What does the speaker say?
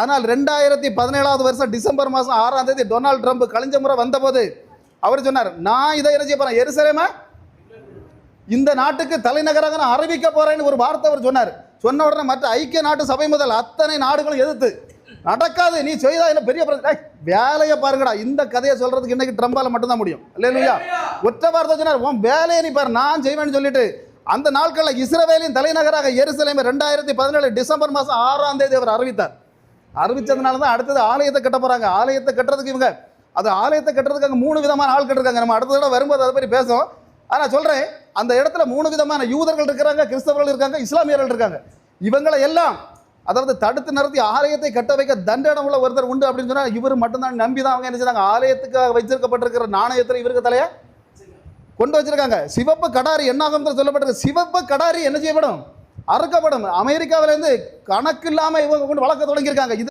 ஆனால் ரெண்டாயிரத்தி பதினேழாவது வருஷம் டிசம்பர் மாதம் ஆறாம் தேதி டொனால்டு ட்ரம்ப் கழிஞ்ச முறை வந்தபோது அவர் சொன்னார் நான் இதை என்ன செய்ய போறேன்? இந்த நாட்டுக்கு தலைநகராக நான் அறிவிக்க போறேன்னு ஒரு வார்த்தை அவர் சொன்னார். சொன்ன உடனே மற்ற ஐக்கிய நாட்டு சபை முதல் அத்தனை நாடுகளும் எதிர்த்து நடக்காது நீ செய்தா என்ன பெரிய பிரச்சனை? வேலையை பாருங்கடா. இந்த கதையை சொல்றதுக்கு இன்னைக்கு ட்ரம்பால மட்டும்தான் முடியும். இல்லையா ஒற்றை வார்த்தை சொன்னார் உன் வேலையை நீ பாரு நான் செய்வேன்னு சொல்லிட்டு. அந்த நாட்களில் இஸ்ரவேலின் தலைநகராக எருசலேமை ரெண்டாயிரத்தி பதினேழு டிசம்பர் மாதம் ஆறாம் தேதி அவர் அறிவித்தார். அறிவிச்சதுனால தான் அடுத்தது ஆலயத்தை கட்ட போறாங்க. ஆலயத்தை கட்டுறதுக்கு இவங்க அது ஆலயத்தை கட்டுறதுக்கு அங்கே மூணு விதமான ஆள் கட்டிருக்காங்க. நம்ம அடுத்த தடவை வரும்போது அதை பற்றி பேசுவோம். ஆனால் சொல்றேன் அந்த இடத்துல மூணு விதமான யூதர்கள் இருக்கிறாங்க கிறிஸ்தவர்கள் இருக்காங்க இஸ்லாமியர்கள் இருக்காங்க. இவங்களை எல்லாம் அதாவது தடுத்து நிறுத்தி ஆலயத்தை கட்ட வைக்க தண்டனம் உள்ள ஒருத்தர் உண்டு அப்படின்னு சொன்னா இவர் மட்டும்தான் நம்பி தான் அவங்க என்ன செய்றாங்க ஆலயத்துக்காக வச்சிருக்கப்பட்டிருக்கிற நாணயத்தில் இவருக்கு தலைய கொண்டு வச்சிருக்காங்க. சிவப்பு கடாரி என்ன ஆகும் சொல்லப்பட்டிருக்கு. சிவப்பு கடாரி என்ன செய்யப்படும்? அறுக்கப்படும். அமெரிக்காவிலேருந்து கணக்கு இல்லாமல் இவங்க கொண்டு வளர்க்க தொடங்கியிருக்காங்க. இது